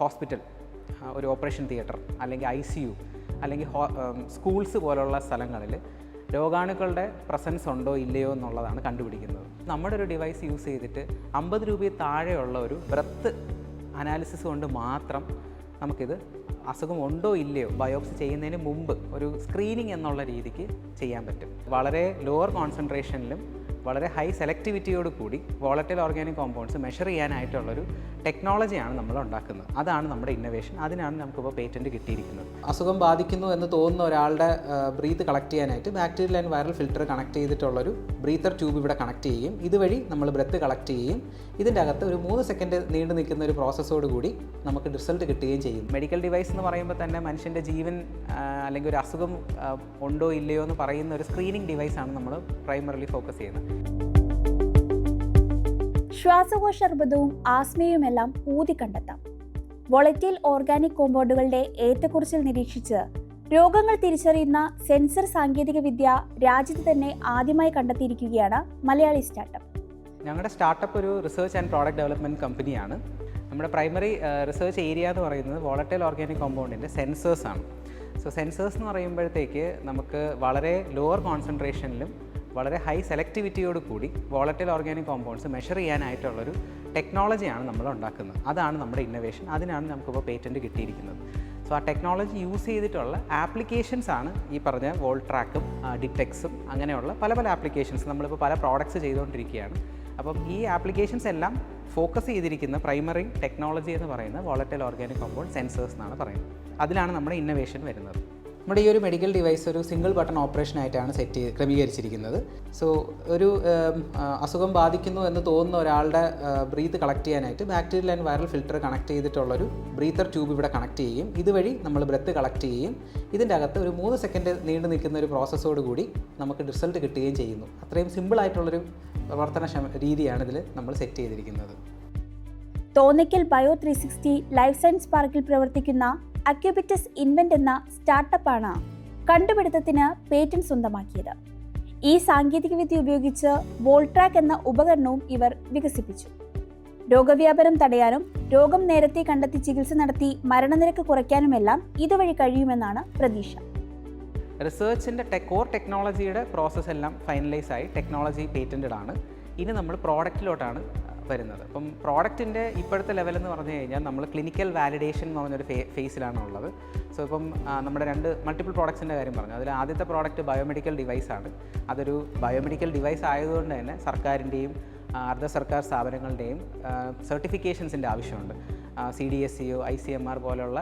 Hospital ഒരു operation theatre അല്ലെങ്കിൽ I C U അല്ലെങ്കിൽ സ്കൂൾസ് പോലുള്ള സ്ഥലങ്ങളിൽ രോഗാണുക്കളുടെ പ്രസൻസ് ഉണ്ടോ ഇല്ലയോ എന്നുള്ളതാണ് കണ്ടുപിടിക്കുന്നത്. നമ്മുടെ ഒരു ഡിവൈസ് യൂസ് ചെയ്തിട്ട് അമ്പത് രൂപയിൽ താഴെയുള്ള ഒരു ബ്രത്ത് അനാലിസിസ് കൊണ്ട് മാത്രം നമുക്കിത് അസുഖം ഉണ്ടോ ഇല്ലയോ ബയോപ്സി ചെയ്യുന്നതിന് മുമ്പ് ഒരു സ്ക്രീനിങ് എന്നുള്ള രീതിക്ക് ചെയ്യാൻ പറ്റും. വളരെ ലോവർ കോൺസെൻട്രേഷനിലും വളരെ ഹൈ സെലക്ടിവിറ്റിയോട് കൂടി വോളറ്റൈൽ ഓർഗാനിക് കോമ്പൗണ്ട്സ് മെഷർ ചെയ്യാനായിട്ടുള്ളൊരു ടെക്നോളജിയാണ് നമ്മൾ ഉണ്ടാക്കുന്നത്. അതാണ് നമ്മുടെ ഇന്നോവേഷൻ അതിനാണ് നമുക്കിപ്പോൾ പേറ്റന്റ് കിട്ടിയിരിക്കുന്നത്. അസുഖം ബാധിക്കുന്നു എന്ന് തോന്നുന്ന ഒരാളുടെ ബ്രീത്ത് കളക്ട് ചെയ്യാനായിട്ട് bacterial and viral filter connect ചെയ്തിട്ടുള്ളൊരു breather tube ഇവിടെ കണക്ട് ചെയ്യും ഇതുവഴി നമ്മൾ ബ്രത്ത് കളക്ട് ചെയ്യും ഇതിന്റെ അകത്ത് ഒരു മൂന്ന് സെക്കൻഡ് നീണ്ടു നിൽക്കുന്ന ഒരു പ്രോസസ്സോട് കൂടി നമുക്ക് റിസൾട്ട് കിട്ടുകയും ചെയ്യും മെഡിക്കൽ ഡിവൈസ് എന്ന് പറയുമ്പോൾ തന്നെ മനുഷ്യന്റെ ജീവൻ അല്ലെങ്കിൽ ഒരു അസുഖം ഉണ്ടോ ഇല്ലയോ എന്ന് പറയുന്ന ഒരു സ്ക്രീനിങ് ഡിവൈസാണ് നമ്മൾ പ്രൈമറിലി ഫോക്കസ് ചെയ്യുന്നത്. ശ്വാസകോശർബുദവും ആസ്മയുമെല്ലാം ഊതി കണ്ടെത്താം വൊളറ്റൈൽ ഓർഗാനിക് കോമ്പൗണ്ടുകളുടെ ഏറ്റക്കുറിച്ചിൽ നിരീക്ഷിച്ച് രോഗങ്ങൾ തിരിച്ചറിയുന്ന സെൻസർ സാങ്കേതിക വിദ്യ രാജ്യത്ത് തന്നെ ആദ്യമായി കണ്ടെത്തിയിരിക്കുകയാണ് മലയാളി സ്റ്റാർട്ടപ്പ്. ഞങ്ങളുടെ സ്റ്റാർട്ടപ്പ് ഒരു റിസർച്ച് ആൻഡ് പ്രോഡക്റ്റ് ഡെവലപ്മെന്റ് കമ്പനിയാണ്. നമ്മുടെ പ്രൈമറി റിസർച്ച് ഏരിയ എന്ന് പറയുന്നത് വോളറ്റൈൽ ഓർഗാനിക് കോമ്പൗണ്ടിന്റെ സെൻസേഴ്സാണ്. സോ സെൻസേഴ്സ് എന്ന് പറയുമ്പോഴത്തേക്ക് നമുക്ക് വളരെ ലോവർ കോൺസെൻട്രേഷനിലും വളരെ ഹൈ സെലക്ടിവിറ്റിയോട് കൂടി വോളറ്റൈൽ ഓർഗാനിക് കോമ്പൗണ്ട്സ് മെഷർ ചെയ്യാനായിട്ടുള്ളൊരു ടെക്നോളജിയാണ് നമ്മൾ ഉണ്ടാക്കുന്നത്. അതാണ് നമ്മുടെ ഇന്നോവേഷൻ അതിനാണ് നമുക്കിപ്പോൾ പേറ്റന്റ് കിട്ടിയിരിക്കുന്നത്. സോ ആ ടെക്നോളജി യൂസ് ചെയ്തിട്ടുള്ള ആപ്ലിക്കേഷൻസ് ആണ് ഈ പറഞ്ഞ വോൾട്രാക്കും ഡിറ്റെക്സും അങ്ങനെയുള്ള പല പല ആപ്ലിക്കേഷൻസ് നമ്മളിപ്പോൾ പല പ്രോഡക്ട്സ് ചെയ്തുകൊണ്ടിരിക്കുകയാണ്. അപ്പം ഈ ആപ്ലിക്കേഷൻസ് എല്ലാം ഫോക്കസ് ചെയ്തിരിക്കുന്ന പ്രൈമറി ടെക്നോളജി എന്ന് പറയുന്ന വോളറ്റൈൽ ഓർഗാനിക് കോമ്പൗണ്ട് സെൻസേഴ്സ് എന്നാണ് പറയുന്നത്. അതിലാണ് നമ്മുടെ ഇന്നോവേഷൻ വരുന്നത്. നമ്മുടെ ഈ ഒരു മെഡിക്കൽ ഡിവൈസ് ഒരു സിംഗിൾ ബട്ടൺ ഓപ്പറേഷൻ ആയിട്ടാണ് സെറ്റ് ചെയ്ത് ക്രമീകരിച്ചിരിക്കുന്നത്. സോ ഒരു അസുഖം ബാധിക്കുന്നു എന്ന് തോന്നുന്ന ഒരാളുടെ ബ്രീത്ത് കളക്ട് ചെയ്യാനായിട്ട് bacterial and viral filter connect ചെയ്തിട്ടുള്ളൊരു breather tube ഇവിടെ കണക്ട് ചെയ്യും ഇതുവഴി നമ്മൾ ബ്രത്ത് കളക്ട് ചെയ്യും ഇതിന്റെ അകത്ത് ഒരു മൂന്ന് സെക്കൻഡ് നീണ്ടു നിൽക്കുന്ന ഒരു പ്രോസസ്സോട് കൂടി നമുക്ക് റിസൾട്ട് കിട്ടുകയും ചെയ്യുന്നു. അത്രയും സിമ്പിൾ ആയിട്ടുള്ളൊരു പ്രവർത്തന രീതിയാണ് ഇതിൽ നമ്മൾ സെറ്റ് ചെയ്തിരിക്കുന്നത്. Thonnakkal bio three sixty life science പാർക്കിൽ പ്രവർത്തിക്കുന്ന അക്യൂബിറ്റസ് ഇൻവെന്റ് എന്ന സ്റ്റാർട്ടപ്പാണ് കണ്ടുപിടുത്തത്തിന് പേറ്റന്റ് സ്വന്തമാക്കിയത്. ഈ സാങ്കേതികവിദ്യ ഉപയോഗിച്ച് വോൾട്രാക്ക് എന്ന ഉപകരണവും ഇവർ വികസിപ്പിച്ചു. രോഗവ്യാപനം തടയാനും രോഗം നേരത്തെ കണ്ടെത്തി ചികിത്സ നടത്തി മരണനിരക്ക് കുറയ്ക്കാനുമെല്ലാം ഇതുവഴി കഴിയുമെന്നാണ് പ്രതീക്ഷ. റിസർച്ചിന്റെ ടെക് കോർ ടെക്നോളജിയുടെ പ്രോസസ്സ് എല്ലാം ഫൈനലൈസ് ആയി ടെക്നോളജി പേറ്റന്റഡ് ആണ് ഇനി നമ്മൾ പ്രോഡക്റ്റിലോട്ടാണ് വരുന്നത്. അപ്പം പ്രോഡക്റ്റിന്റെ ഇപ്പോഴത്തെ ലെവൽ എന്ന് പറഞ്ഞു കഴിഞ്ഞാൽ നമ്മൾ ക്ലിനിക്കൽ വാലിഡേഷൻ എന്ന് പറഞ്ഞൊരു ഫേ ഫേസിലാണ് ഉള്ളത് സോ ഇപ്പം നമ്മുടെ രണ്ട് മൾട്ടിപ്പിൾ പ്രോഡക്ട്സിന്റെ കാര്യം പറഞ്ഞു. അതിൽ ആദ്യത്തെ പ്രോഡക്റ്റ് ബയോമെഡിക്കൽ ഡിവൈസാണ് അതൊരു ബയോമെഡിക്കൽ ഡിവൈസ് ആയതുകൊണ്ട് തന്നെ സർക്കാരിന്റെയും അർദ്ധ സർക്കാർ സ്ഥാപനങ്ങളുടെയും സർട്ടിഫിക്കേഷൻസിന്റെ ആവശ്യമുണ്ട്. C D S C O I C M R പോലുള്ള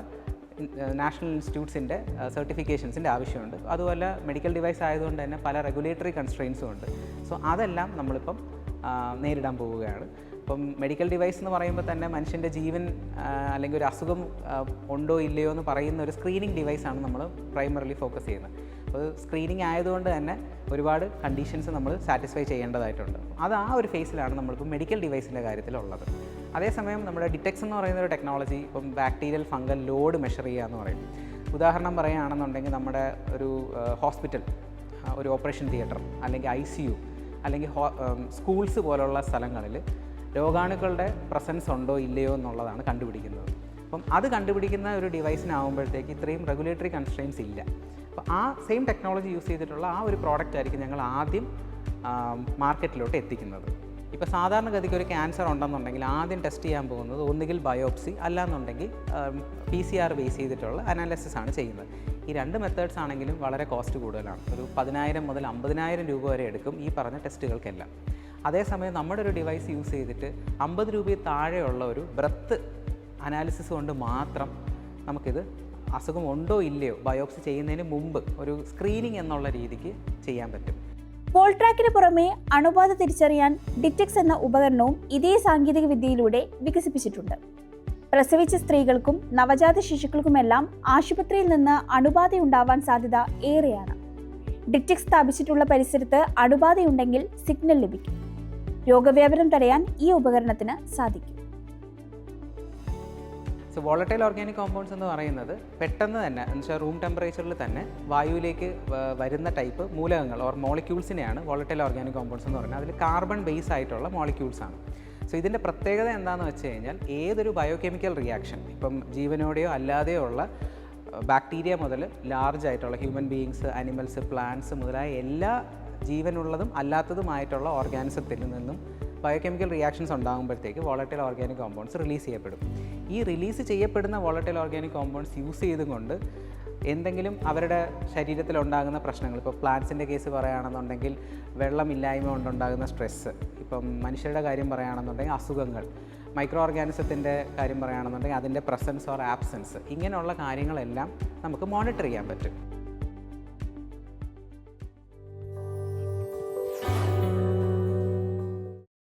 നാഷണൽ ഇൻസ്റ്റിറ്റ്യൂട്ട്സിന്റെ സർട്ടിഫിക്കേഷൻസിന്റെ ആവശ്യമുണ്ട്. അതുപോലെ മെഡിക്കൽ ഡിവൈസ് ആയതുകൊണ്ട് തന്നെ പല റെഗുലേറ്ററി കൺസ്ട്രെയിൻസും ഉണ്ട്. സോ അതെല്ലാം നമ്മളിപ്പം നേരിടാൻ പോവുകയാണ്. ഇപ്പം മെഡിക്കൽ ഡിവൈസ് എന്ന് പറയുമ്പോൾ തന്നെ മനുഷ്യന്റെ ജീവൻ അല്ലെങ്കിൽ ഒരു അസുഖം ഉണ്ടോ ഇല്ലയോ എന്ന് പറയുന്ന ഒരു സ്ക്രീനിങ് ഡിവൈസാണ് നമ്മൾ പ്രൈമറിലി ഫോക്കസ് ചെയ്യുന്നത്. അപ്പോൾ സ്ക്രീനിങ് ആയതുകൊണ്ട് തന്നെ ഒരുപാട് കണ്ടീഷൻസ് നമ്മൾ സാറ്റിസ്ഫൈ ചെയ്യേണ്ടതായിട്ടുണ്ട്. അത് ആ ഒരു ഫേസിലാണ് നമ്മളിപ്പോൾ മെഡിക്കൽ ഡിവൈസിന്റെ കാര്യത്തിലുള്ളത്. അതേസമയം നമ്മുടെ ഡിറ്റക്സ് എന്ന് പറയുന്ന ഒരു ടെക്നോളജി ഇപ്പം ബാക്ടീരിയൽ ഫംഗൽ ലോഡ് മെഷർ ചെയ്യുക എന്ന് പറയും. ഉദാഹരണം പറയുകയാണെന്നുണ്ടെങ്കിൽ നമ്മുടെ ഒരു ഹോസ്പിറ്റൽ ഒരു ഓപ്പറേഷൻ തിയേറ്റർ അല്ലെങ്കിൽ ഐ സി യു അല്ലെങ്കിൽ സ്കൂൾസ് പോലുള്ള സ്ഥലങ്ങളിൽ രോഗാണുക്കളുടെ പ്രസൻസ് ഉണ്ടോ ഇല്ലയോ എന്നുള്ളതാണ് കണ്ടുപിടിക്കുന്നത്. അപ്പം അത് കണ്ടുപിടിക്കുന്ന ഒരു ഡിവൈസിനാവുമ്പോഴത്തേക്ക് ഇത്രയും റെഗുലേറ്ററി കൺസ്ട്രെയിൻസ് ഇല്ല. അപ്പോൾ ആ സെയിം ടെക്നോളജി യൂസ് ചെയ്തിട്ടുള്ള ആ ഒരു പ്രോഡക്റ്റ് ആയിരിക്കും ഞങ്ങൾ ആദ്യം മാർക്കറ്റിലോട്ട് എത്തിക്കുന്നത്. ഇപ്പോൾ സാധാരണഗതിക്ക് ഒരു ക്യാൻസർ ഉണ്ടെന്നുണ്ടെങ്കിൽ ആദ്യം ടെസ്റ്റ് ചെയ്യാൻ പോകുന്നത് ഒന്നുകിൽ ബയോപ്സി അല്ലാന്നുണ്ടെങ്കിൽ പി സി ആർ ബേസ് ചെയ്തിട്ടുള്ള അനാലിസിസ് ആണ് ചെയ്യുന്നത്. ഈ രണ്ട് മെത്തേഡ്സ് ആണെങ്കിലും വളരെ കോസ്റ്റ് കൂടുതലാണ്. ഒരു പതിനായിരം മുതൽ അമ്പതിനായിരം രൂപ വരെ എടുക്കും ഈ പറഞ്ഞ ടെസ്റ്റുകൾക്കെല്ലാം അതേസമയം നമ്മുടെ ഒരു ഡിവൈസ് യൂസ് ചെയ്തിട്ട് അമ്പത് രൂപയിൽ താഴെയുള്ള ഒരു ബ്രത്ത് അനാലിസിസ് കൊണ്ട് മാത്രം നമുക്കിത് അസുഖം ഉണ്ടോ ഇല്ലയോ ബയോപ്സി ചെയ്യുന്നതിന് മുമ്പ് ഒരു സ്ക്രീനിങ് എന്നുള്ള രീതിക്ക് ചെയ്യാൻ പറ്റും. വോൾട്രാക്കിന് പുറമെ അണുബാധ തിരിച്ചറിയാൻ ഡിറ്റക്സ് എന്ന ഉപകരണവും ഇതേ സാങ്കേതിക വിദ്യയിലൂടെ വികസിപ്പിച്ചിട്ടുണ്ട്. പ്രസവിച്ച സ്ത്രീകൾക്കും നവജാത ശിശുക്കൾക്കുമെല്ലാം ആശുപത്രിയിൽ നിന്ന് അണുബാധയുണ്ടാവാൻ സാധ്യത ഏറെയാണ്. ഡിറ്റക്സ് സ്ഥാപിച്ചിട്ടുള്ള പരിസരത്ത് അണുബാധയുണ്ടെങ്കിൽ സിഗ്നൽ ലഭിക്കും. രോഗവ്യാപനം തടയാൻ ഈ ഉപകരണത്തിന് സാധിക്കും. സോ വോളറ്റൈൽ ഓർഗാനിക് കോമ്പൗണ്ട്സ് എന്ന് പറയുന്നത് പെട്ടെന്ന് തന്നെ എന്ന് വെച്ചാൽ റൂം ടെമ്പറേച്ചറിൽ തന്നെ വായുവിലേക്ക് വരുന്ന ടൈപ്പ് മൂലകങ്ങൾ ഓർ മോളിക്യൂൾസിനെയാണ് വോളറ്റൈൽ ഓർഗാനിക് കോമ്പൗണ്ട്സ് എന്ന് പറയുന്നത്. അതിൽ കാർബൺ ബേസ് ആയിട്ടുള്ള മോളിക്യൂൾസ് ആണ്. സോ സോ ഇതിന്റെ പ്രത്യേകത എന്താണെന്ന് വെച്ച് കഴിഞ്ഞാൽ ഏതൊരു ബയോകെമിക്കൽ റിയാക്ഷൻ ഇപ്പം ജീവനോടെയോ അല്ലാതെയോ ഉള്ള ബാക്ടീരിയ മുതൽ ലാർജ് ആയിട്ടുള്ള ഹ്യൂമൻ ബീയിങ്സ് അനിമൽസ് പ്ലാന്റ്സ് മുതലായ എല്ലാ ജീവനുള്ളതും അല്ലാത്തതുമായിട്ടുള്ള ഓർഗാനിസത്തിൽ നിന്നും ബയോകെമിക്കൽ റിയാക്ഷൻസ് ഉണ്ടാകുമ്പോഴത്തേക്ക് വോളറ്റൈൽ ഓർഗാനിക് കോമ്പൗണ്ട്സ് റിലീസ് ചെയ്യപ്പെടും. ഈ റിലീസ് ചെയ്യപ്പെടുന്ന വോളറ്റൈൽ ഓർഗാനിക് കോമ്പൗണ്ട്സ് യൂസ് ചെയ്തുകൊണ്ട് എന്തെങ്കിലും അവരുടെ ശരീരത്തിൽ ഉണ്ടാകുന്ന പ്രശ്നങ്ങൾ ഇപ്പോൾ പ്ലാന്റ്സിന്റെ കേസ് പറയുകയാണെന്നുണ്ടെങ്കിൽ വെള്ളമില്ലായ്മ കൊണ്ടുണ്ടാകുന്ന സ്ട്രെസ്സ് ഇപ്പം മനുഷ്യരുടെ കാര്യം പറയുകയാണെന്നുണ്ടെങ്കിൽ അസുഖങ്ങൾ മൈക്രോ ഓർഗാനിസത്തിന്റെ കാര്യം പറയുകയാണെന്നുണ്ടെങ്കിൽ അതിന്റെ പ്രസൻസ് ഓർ ആബ്സെൻസ് ഇങ്ങനെയുള്ള കാര്യങ്ങളെല്ലാം നമുക്ക് മോണിറ്റർ ചെയ്യാൻ പറ്റും.